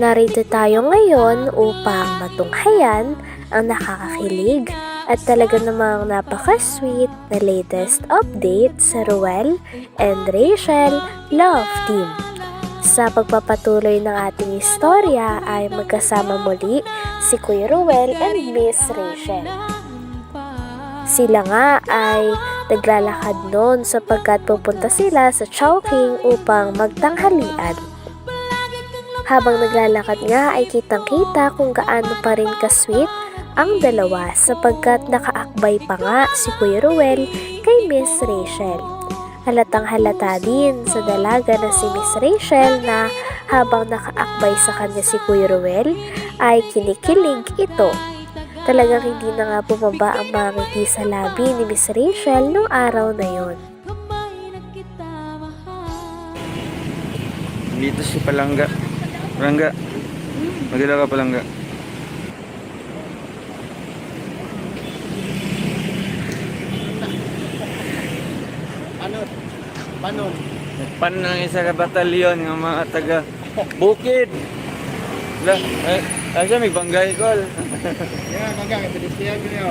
Narito tayo ngayon upang matunghayan ang nakakakilig at talaga namang napaka-sweet na latest update sa Ruel and Rachel Love Team. Sa pagpapatuloy ng ating istorya ay magkasama muli si Kuya Ruel and Miss Rachel. Sila nga ay naglalakad noon sapagkat pupunta sila sa Chowking upang magtanghalian. Habang naglalakad nga ay kitang-kita kung gaano pa rin ka-sweet ang dalawa sapagkat nakaakbay pa nga si Kuya Ruel kay Miss Rachel. Halatang halata din sa dalaga na si Miss Rachel na habang nakaakbay sa kanya si Kuya Ruel ay kinikilig ito. Talagang hindi na nga bumaba ang mga ngiti sa labi ni Miss Rachel noong araw na yon. Dito si Palangga. Palangga. Magdala ka Palangga. Panon. Panon. Pan ng isa ka batalyon ng mga taga Bukid. La, ay, ay siya may banggay call. Yan, hanggang pedestrian ko niyo.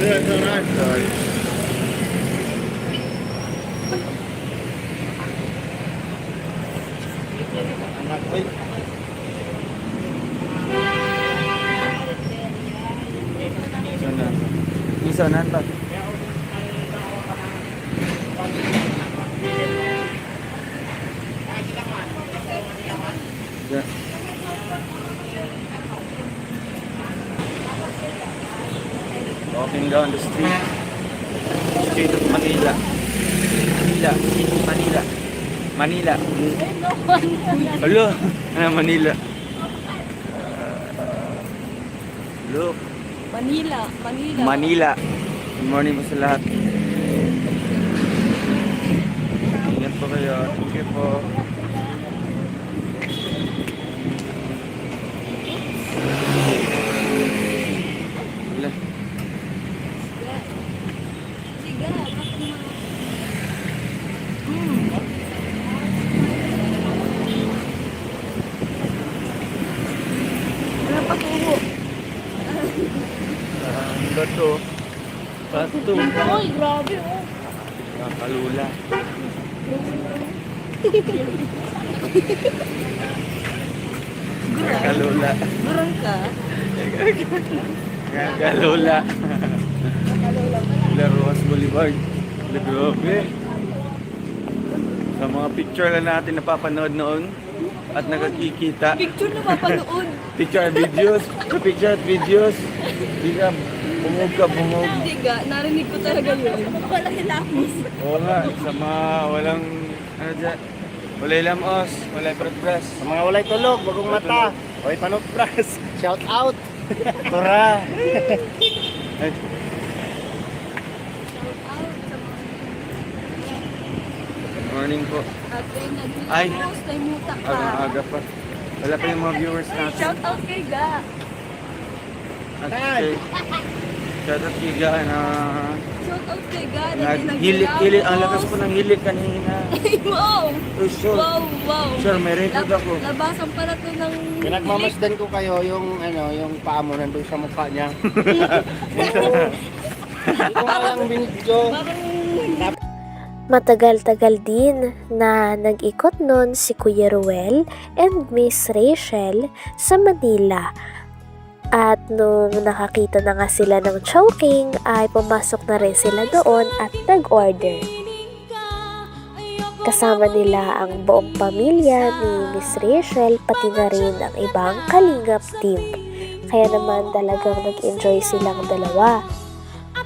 Gani. Good, alright. Anak, uy. Sana. Isa na ba? Yeah. Walking down the street. Street of Manila. Manila. Manila. Manila. Hello. Ano Manila? Look. Manila, Manila. Manila. Good morning po sa lahat. Ingat po kayo. Thank you po. Wala. Siga, bakit mo? Wala pa tubo. Ah, Bato. Bato. Ay, grabe oh. Kakalula. Kakalula. Marang ka. Kakalula. Laruas Boulevard. Grabe. Sa mga picture lang natin napapanood noon at nakakikita. Picture na mapanood. Picture at videos. Picture at videos. Di ka bumog ka bumog. Siga, narinig ko talaga yun. Wala hilapos. Oo nga, sa mga walang ano dyan. Walay lamos, walay press. Sa mga walay tulog, bagong mata. Oy, panot pras. Shout out. Tura! Ay, morning po. At Ay. nag-post ay muta ka. Agang aga pa. Wala pa yung mga viewers natin. Shout out kay Ga. At Ay. kay, shout out kay Ga na Shout out kay Ga. naghilik-hilik. Ang lakas po ng hilik kanina. wow! Oh, sure. Wow, wow. Sure, may record Lab- ako. Labasan pala to ng Pinagmamasdan ko kayo yung ano, yung paa mo nandun sa mukha niya. Kung walang video. Parang Matagal-tagal din na nag-ikot nun si Kuya Ruel and Miss Rachel sa Manila. At nung nakakita na nga sila ng Chowking ay pumasok na rin sila doon at nag-order. Kasama nila ang buong pamilya ni Miss Rachel pati na rin ang ibang Kalingap team. Kaya naman talagang nag-enjoy silang dalawa.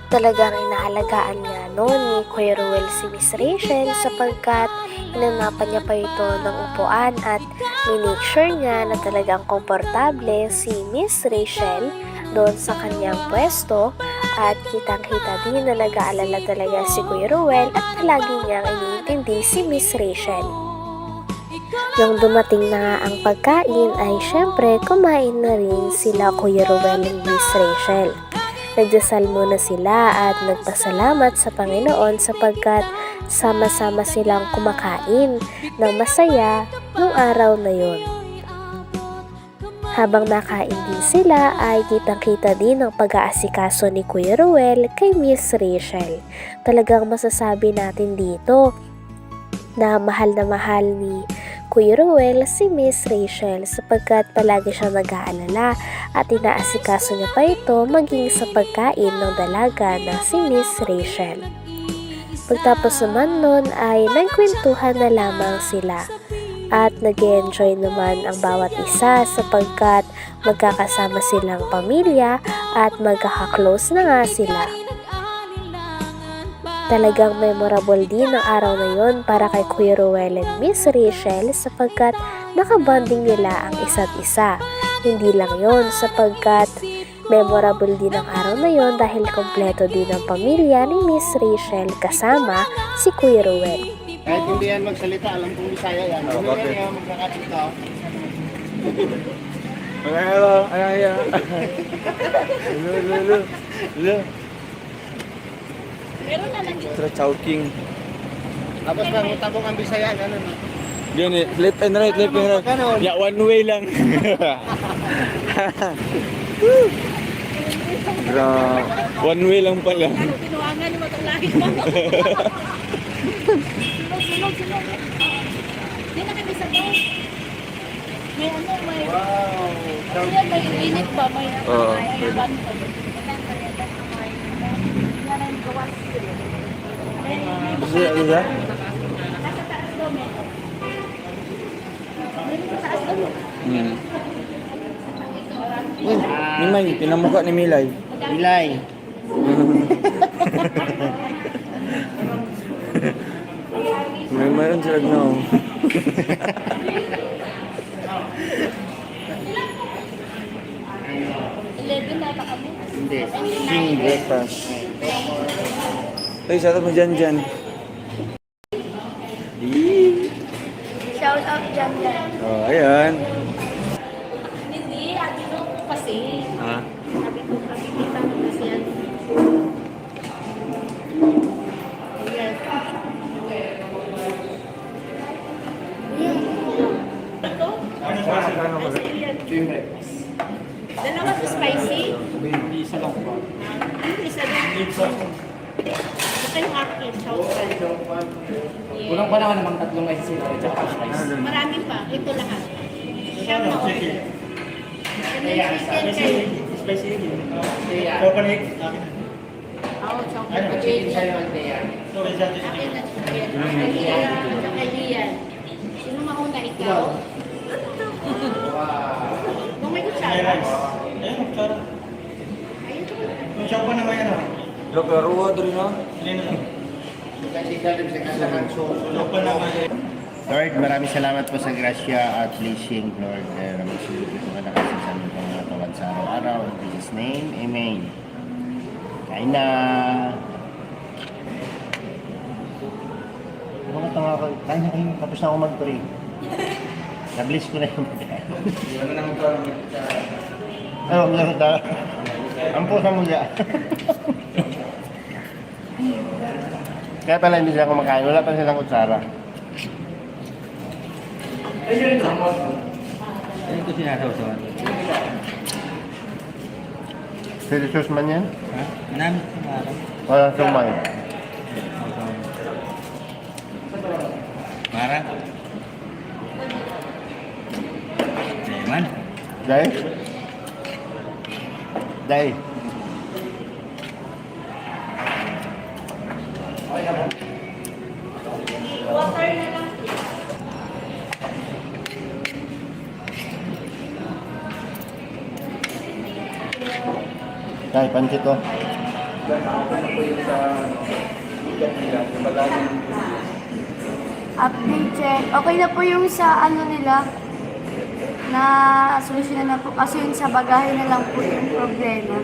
Talagang inaalagaan nga noon ni Kuya si Miss Rachel sapagkat inanapan niya pa ito ng upuan at minake sure niya na talagang komportable si Miss Rachel doon sa kanyang pwesto at kitang-kita din na nag-aalala talaga si Kuya Ruel at palagi niyang iniintindi si Miss Rachel. Nung dumating na ang pagkain ay syempre kumain na rin sila Kuya Ruel and Miss Rachel. Nagdasal muna sila at nagpasalamat sa Panginoon sapagkat sama-sama silang kumakain ng masaya nung araw na yon. Habang nakain din sila ay kitang-kita din ang pag-aasikaso ni Kuya Ruel kay Miss Rachel. Talagang masasabi natin dito na mahal na mahal ni Kuya Ruel si Miss Rachel sapagkat palagi siyang nag-aalala at inaasikaso niya pa ito maging sa pagkain ng dalaga na si Miss Rachel. Pagtapos naman nun ay nagkwentuhan na lamang sila at nag enjoy naman ang bawat isa sapagkat magkakasama silang pamilya at magkaka-close na nga sila. Talagang memorable din ang araw na yon para kay Kuya Ruel and Miss Rachel sapagkat nakabanding nila ang isa't isa. Hindi lang yon sapagkat memorable din ang araw na yon dahil kompleto din ang pamilya ni Miss Rachel kasama si Kuya Ruel. Kahit hindi yan magsalita, alam kong Bisaya yan. Oh, Ano bakit? yan yung magkakatito? Wala nga ba? Ano yan? Meron na lang Extra chowking. Tapos lang, tabong ang Bisaya, gano'n. no? Yun eh, left and right, left and right. Ganon. Yeah, one way lang. Gra, one way lang pala. Tinuangan mo itong lahi mo. Sunog, sunog, sunog. Hindi na kami sa daw. May ano, may... Wow. Yan, may init ba? May... Oo. gawas. May- Kasi ano siya? Nasa taas daw. May nasa taas daw. Hmm. Ni May, pinamukha ni Milay. Bilay. May mayroon sila no. Eleven na ba kami? Hindi. King breakfast. Ay, sa mo dyan dyan. Shout out dyan yan. Oh, ayan. Out. Kulang pa naman namang tatlong rice sila at saka rice. Marami pa. Ito lahat. Shout out. Ano yung chicken kayo? Spicy yun. Kaya. Coconut. Oo. Ano, sa'yo, Althea? Akin na chicken. Kay Lian. Sino mauna ikaw? Kung may kutsara. Ayun, kutsara. Ayun to. Yung siya pa naman yan. ah. Look, ruwa doon no? Alin na Lord, maraming salamat po sa grasya at blessing, Lord. Eh, maraming salamat po ka nakasing sa aming mga tawad sa araw-araw. In Jesus' name, Amen. Kain na! Mga tanga ko, kain na kain. Tapos na ako mag-pray. Na-bless ko na yung pagkain. Ano, lang ta. Ang pusa mo. Kaya pala hindi sila kumakain. Wala pa silang kutsara. Ayun ko sinasaw-sawan. Seryosos man yan? Ha? Namin sa araw. Wala sumay. Mara. Eman. Dahil? Dahil? Dahil, pansit to. update check. Okay na po yung sa ano nila na solusyonan na po kasi yung sa bagahe na lang po yung problema.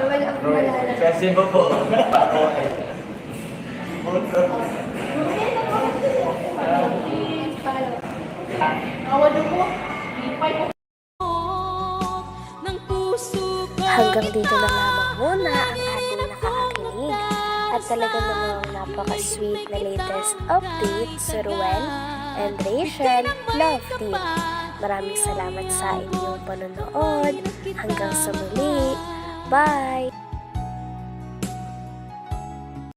Wala po. Kasi ba po? Hanggang dito na lamang muna ang ating nakakakilig at talaga namang napaka-sweet na latest update sa Ruel and Rachel Love Team. Maraming salamat sa inyong panonood. Hanggang sa muli. Bye!